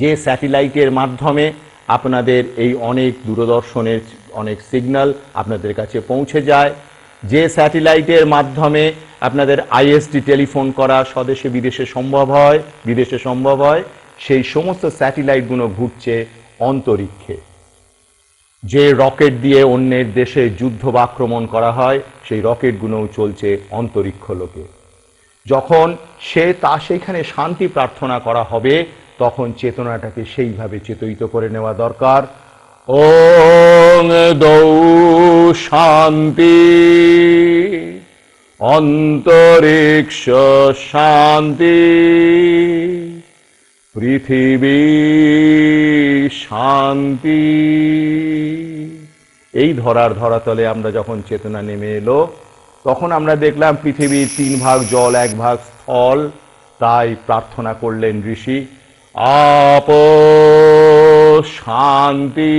যে স্যাটেলাইটের মাধ্যমে আপনাদের এই অনেক দূরদর্শনের অনেক সিগন্যাল আপনাদের কাছে পৌঁছে যায়, যে স্যাটেলাইটের মাধ্যমে আপনাদের আইএসডি টেলিফোন করা স্বদেশে বিদেশে সম্ভব হয়, বিদেশে সম্ভব হয়, সেই সমস্ত স্যাটেলাইটগুলো ঘুরছে অন্তরিক্ষে। যে রকেট দিয়ে অন্যের দেশে যুদ্ধ বা আক্রমণ করা হয়, সেই রকেটগুলোও চলছে অন্তরিক্ষ লোকে। যখন সে তা সেখানে শান্তি প্রার্থনা করা হবে তখন চেতনাটাকে সেইভাবে চেতয়িত করে নেওয়া দরকার। ও দৌ শান্তি অন্তরিক্ষ শান্তি। পৃথিবী শান্তি। এই ধরার ধরাতলে আমরা যখন চেতনা নেমে এলো তখন আমরা দেখলাম পৃথিবীর তিন ভাগ জল এক ভাগ স্থল। তাই প্রার্থনা করলেন ঋষি আপ শান্তি